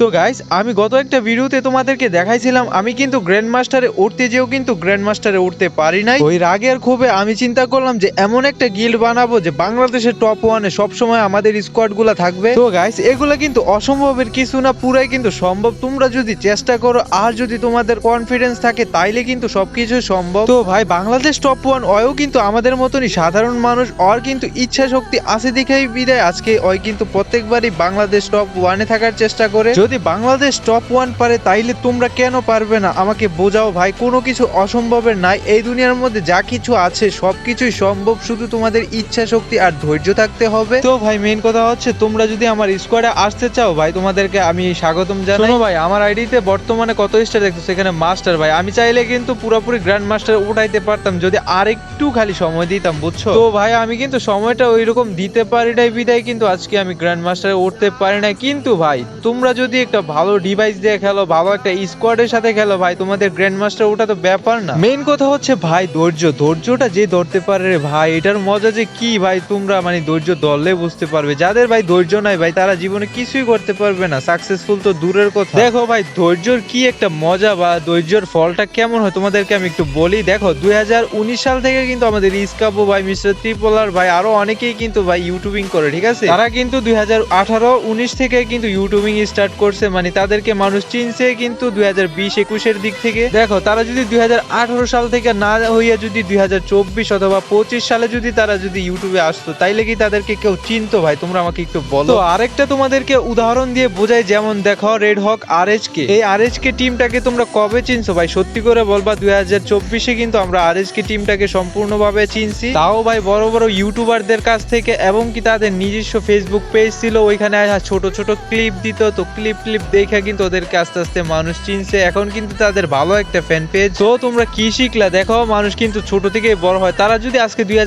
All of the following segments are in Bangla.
তো গাইস আমি গত একটা ভিডিওতে তোমাদেরকে দেখাইছিলাম, আমি কিন্তু গ্র্যান্ড মাস্টারে উঠতে যেও কিন্তু গ্র্যান্ড মাস্টারে উঠতে পারি নাই। ওই রাগের ক্ষোভে আমি চিন্তা করলাম যে, এমন একটা গিল্ড বানাবো যে, বাংলাদেশের টপ ওয়ানে সবসময় আমাদের স্কোয়াডগুলা থাকবে। তো গাইস এগুলা কিন্তু অসম্ভবের কিছু না, পুরাই কিন্তু সম্ভব। তোমরা যদি চেষ্টা করো, আর যদি তোমাদের কনফিডেন্স থাকে, তাইলে কিন্তু সবকিছু সম্ভব। তো ভাই, বাংলাদেশ টপ ওয়ান অয়ও কিন্তু আমাদের মতনই সাধারণ মানুষ, ওর কিন্তু ইচ্ছা শক্তি আছে দেখেই বিদায়। আজকে ওই কিন্তু প্রত্যেকবারই বাংলাদেশ টপ ওয়ানে থাকার চেষ্টা করে। যদি বাংলাদেশ টপ ওয়ান পারে তাইলে তোমরা কেন পারবে না? আমাকে বোঝাও ভাই কোনো কিছু অসম্ভবের নাই। এই দুনিয়ার মধ্যে যা কিছু আছে সব কিছুই সম্ভব শুধু তোমাদের ইচ্ছা শক্তি আর ধৈর্য থাকতে হবে। তো ভাই মেন কথা হচ্ছে তোমরা যদি আমার স্কোয়াডে আসতে চাও ভাই তোমাদেরকে আমি স্বাগতম জানাই। ভাই আমার আইডিতে বর্তমানে কত স্টার দেখতেছো? এখানে মাস্টার ভাই আমি চাইলে কিন্তু পুরোপুরি গ্র্যান্ড মাস্টার উঠাইতে পারতাম যদি আর একটু খালি সময় দিতাম বুঝছ? তো ভাই আমি কিন্তু সময়টা ওই রকম দিতে পারি নাই বিদায় কিন্তু আজকে আমি গ্র্যান্ড মাস্টারে উঠতে পারি না কিন্তু ভাই তোমরা যদি একটা ভালো ডিভাইস দিয়ে খেলো, ভালো একটা স্কোয়াডের সাথে খেলো, ভাই, তোমাদের গ্র্যান্ড মাস্টার ওটা তো ব্যাপার না। মেইন কথা হচ্ছে, ভাই, ধৈর্য। ধৈর্যটা যে ধরতে পারে রে ভাই, এটার মজা যে কি, ভাই, তোমরা মানে ধৈর্য ধরলে বুঝতে পারবে। যাদের, ভাই, ধৈর্য নাই, ভাই, তারা জীবনে কিছুই করতে পারবে না। সাকসেসফুল তো দূরের কথা। দেখো, ভাই, ধৈর্যর কি একটা মজা বা ধৈর্যর ফলটা কেমন হয়, তোমাদেরকে আমি একটু বলি। দেখো, দুই হাজার উনিশ সাল থেকে কিন্তু আমাদের ইসকাবু ভাই মিস্টার ত্রিপোলার ভাই, আরও অনেকেই কিন্তু, ভাই ইউটিউবিং করে, ঠিক আছে? তারা কিন্তু দুই হাজার থেকে কিন্তু ইউটিউবিং স্টার্ট করছে মানে তাদেরকে মানুষ চিনছে কিন্তু দুই হাজার বিশ একুশের দিক থেকে। দেখো, তারা যদি দুই হাজার আঠারো সাল থেকে না হইয়া যদি দুই হাজার চব্বিশ অথবা পঁচিশ সালে যদি তারা যদি ইউটিউবে আসতো, তাইলে কি তাদেরকে কেউ চিনতো? ভাই, তোমরা আমাকে একটু বলো। আরেকটা তোমাদেরকে উদাহরণ দিয়ে বোঝাই, যেমন দেখো রেড হক আর এইচ কে এই আর এইচ কে টিমটাকে তোমরা কবে চিনছো? ভাই, সত্যি করে বলবা, দুই হাজার চব্বিশে কিন্তু আমরা আর এইচ কে টিমটাকে সম্পূর্ণভাবে চিনছি। তাও ভাই, বড় বড় ইউটিউবারদের কাছ থেকে, এবং কি তাদের নিজস্ব ফেসবুক পেজ ছিল, ওইখানে ছোট ছোট ক্লিপ দিত, তো ক্লিপ ক্লিপ ক্লিপ দেখে কিন্তু ওদেরকে আস্তে আস্তে মানুষ চিনছে। এখন কিন্তু তাদের ভালো একটা ফ্যান পেজ তো তোমরা কি শিখলা? দেখো মানুষ কিন্তু ছোট থেকে বড় হয়। তারা যদি আজকে দুই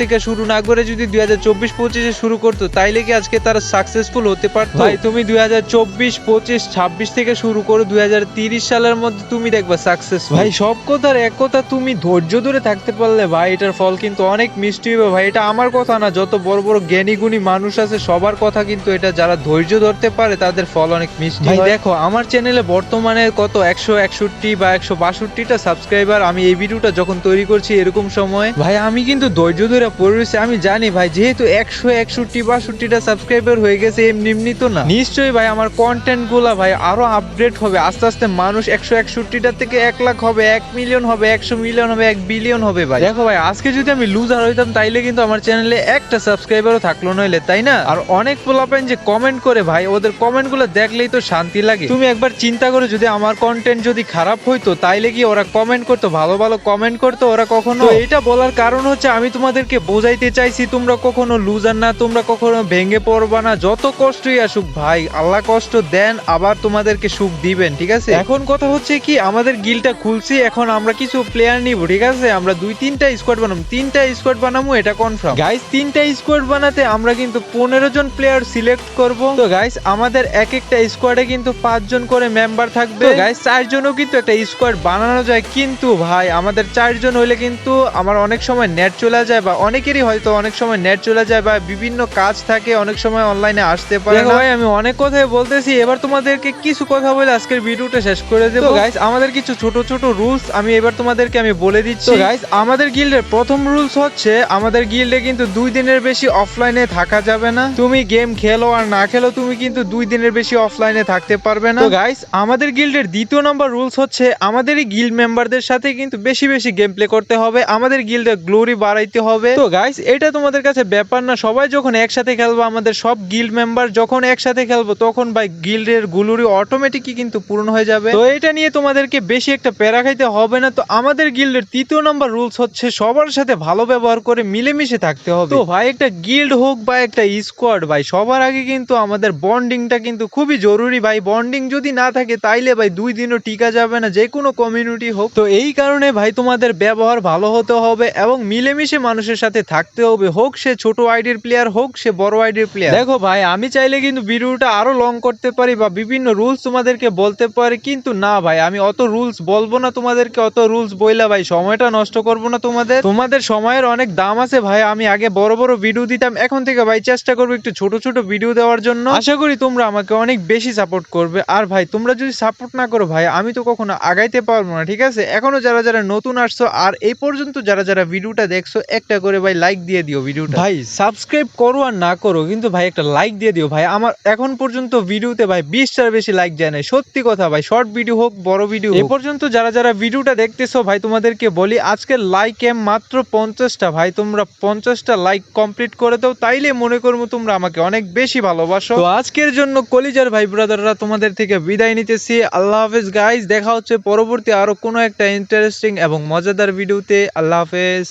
থেকে শুরু না করে যদি দুই হাজার চব্বিশ পঁচিশে শুরু করতো তাইলে কি আজকে তারা সাকসেসফুল হতে পারতো? ভাই তুমি দুই হাজার চব্বিশ পঁচিশ ছাব্বিশ থেকে শুরু করো। দুই হাজার তিরিশ সালের মধ্যে তুমি দেখবা সাকসেস ভাই সব কথার এক কথা তুমি ধৈর্য ধরে থাকতে পারলে ভাই এটার ফল কিন্তু অনেক মিষ্টি হবে ভাই। এটা আমার কথা না যত বড় বড় জ্ঞানী গুণী মানুষ আছে সবার কথা কিন্তু এটা যারা ধৈর্য ধরতে পারে তাদের ফল অনেক মিষ্টি ভাই দেখো আমার চ্যানেলে বর্তমানে কত? একশো একষট্টি বা একশো বাষট্টিটা সাবস্ক্রাইবার আমি এই ভিডিওটা যখন তৈরি করছি এরকম সময় ভাই আমি কিন্তু ধৈর্য ধরে পড়ে রয়েছি। আমি জানি ভাই যেহেতু একশো একষট্টি বাষট্টিটা সাবস্ক্রাইবার হয়ে গেছে এমনি এমনি তো না। নিশ্চয়ই ভাই আমার কন্টেন্টগুলা ভাই আরও আপডেট হবে। আস্তে আস্তে মানুষ একশো একষট্টিটা থেকে এক লাখ হবে এক মিলিয়ন হবে একশো মিলিয়ন হবে এক বিলিয়ন হবে ভাই। দেখো ভাই আজকে যদি আমি লুজার হইতাম তাইলে কিন্তু আমার চ্যানেলে একটা সাবস্ক্রাইবারও থাকল নইলে তাই না? আর অনেক পোলাপেন যে কমেন্ট করে ভাই ওদের কমেন্টগুলো দেখলেই তো শান্তি লাগে। তুমি একবার চিন্তা করো যদি আমার কন্টেন্ট যদি খারাপ হইতো তাইলে কি ওরা কমেন্ট করতো? ভালো ভালো কমেন্ট করতো ওরা কখনো? এটা বলার কারণ হচ্ছে আমি তোমাদেরকে বোঝাইতে চাইছি তোমরা কখনো লুজার না তোমরা কখনো ভেঙে পড়বা না। যত কষ্টই আসুক ভাই আল্লাহ কষ্ট দেন আবার তোমাদেরকে সুখ দিবেন ঠিক আছে? এখন কথা হচ্ছে কি আমাদের গিলটা খুলছি এখন আমরা কিছু প্লেয়ার নিব ঠিক আছে? আমরা দুই তিনটা স্কোয়াড বানাবো। তিনটা স্কোয়াড বানাবো এটা কনফার্ম গাইস তিনটা স্কোয়াড বানাতে আমরা কিন্তু পনেরো জন প্লেয়ার সিলেক্ট করব। তো গাইস আমাদের এক এক একটা স্কোয়াডে কিন্তু পাঁচজন করে মেম্বার থাকবে। গাইস চারজনও কিন্তু একটা স্কোয়াড বানানো যায়। কিন্তু ভাই আমাদের চারজন হইলে কিন্তু আমার অনেক সময় নেট চলে যায় বা অনেকেরই হয়তো অনেক সময় নেট চলে যায় বা বিভিন্ন কাজ থাকে অনেক সময় অনলাইনে আসতে পারে না। ভাই আমি অনেক কথাই বলতেছি। এবার তোমাদেরকে কিছু কথা বলে আজকের ভিডিওটা শেষ করে দেবো। গাইস আমাদের কিছু ছোট ছোট রুলস আমি এবার তোমাদেরকে আমি বলে দিচ্ছি। গাইস আমাদের গিল্ডের প্রথম রুলস হচ্ছে আমাদের গিল্ডে কিন্তু দুই দিনের বেশি অফলাইনে থাকা যাবে না। তুমি গেম খেলো আর না খেলো তুমি কিন্তু দুই দিনের বেশি অফলাইনে থাকতে পারবে না। তো গাইস আমাদের গিল্ডের দ্বিতীয় নম্বর রুলস হচ্ছে আমাদের এই গিল্ড মেম্বারদের সাথে কিন্তু বেশি বেশি গেম প্লে করতে হবে, আমাদের গিল্ডের গ্লোরি বাড়াইতে হবে। তো গাইস এটা তোমাদের কাছে ব্যাপার না, সবাই যখন একসাথে খেলব, আমাদের সব গিল্ড মেম্বার যখন একসাথে খেলব, তখন ভাই গিল্ডের গ্লোরি অটোমেটিকই কিন্তু পূরণ হয়ে যাবে। তো এটা নিয়ে তোমাদেরকে বেশি একটা প্যারা খাইতে হবে না, তো আমাদের গিল্ডের তৃতীয় নম্বর রুলস হচ্ছে, সবার সাথে ভালো ব্যবহার করে মিলেমিশে থাকতে হবে। তো ভাই, একটা গিল্ড হোক বা একটা স্কোয়াড ভাই, সবার আগে কিন্তু আমাদের বন্ডিংটা কিন্তু খুবই জরুরি ভাই বন্ডিং যদি না থাকে তাইলে ভাই দুই দিনও টিকা যাবে না, যে কোনো কমিউনিটি হোক। তো এই কারণে ভাই তোমাদের ব্যবহার ভালো হতে হবে এবং মিলেমিশে মানুষের সাথে থাকতে হবে। হোক সে ছোট আইডির প্লেয়ার হোক সে বড় আইডির প্লেয়ার দেখো ভাই, আমি চাইলে কিন্তু ভিডিওটা আরও লং করতে পারি বা বিভিন্ন রুলস তোমাদেরকে বলতে পারি, কিন্তু না ভাই, আমি অত রুলস বলব না তোমাদেরকে, অত রুলস বইলা ভাই, সময়টা নষ্ট করব না তোমাদের। তোমাদের সময়ের অনেক দাম আছে ভাই, আমি আগে বড় বড় ভিডিও দিতাম, এখন থেকে ভাই চেষ্টা করব একটু ছোট ছোট ভিডিও দেওয়ার জন্য। আশা করি তোমরা আমাকে অনেক অনেক বেশি সাপোর্ট করবে। আর ভাই তোমরা যদি সাপোর্ট না করো ভাই আমি তো কখনো আগাইতে পারব না ঠিক আছে? এখনও যারা যারা নতুন আসছো আর এই পর্যন্ত যারা যারা ভিডিওটা দেখছ একটা করে ভাই লাইক দিয়ে দিও ভিডিওটা। ভাই সাবস্ক্রাইব করো আর না করো কিন্তু ভাই একটা লাইক দিয়ে দিও। ভাই আমার এখন পর্যন্ত ভিডিওতে ভাই বিশটার বেশি লাইক যায় নাই সত্যি কথা ভাই শর্ট ভিডিও হোক বড় ভিডিও এ পর্যন্ত যারা যারা ভিডিওটা দেখতেছো ভাই তোমাদেরকে বলি আজকে লাইক এম মাত্র পঞ্চাশটা ভাই তোমরা পঞ্চাশটা লাইক কমপ্লিট করে দাও তাইলে মনে করব তোমরা আমাকে অনেক বেশি ভালোবাসো। তো আজকের জন্য কলিজার ভাই ব্রাদাররা, তোমাদের থেকে বিদায় নিতেছি। আল্লাহ হাফেজ গাইজ দেখা হচ্ছে পরবর্তী আরও কোনো একটা ইন্টারেস্টিং এবং মজাদার ভিডিওতে আল্লাহ হাফেজ।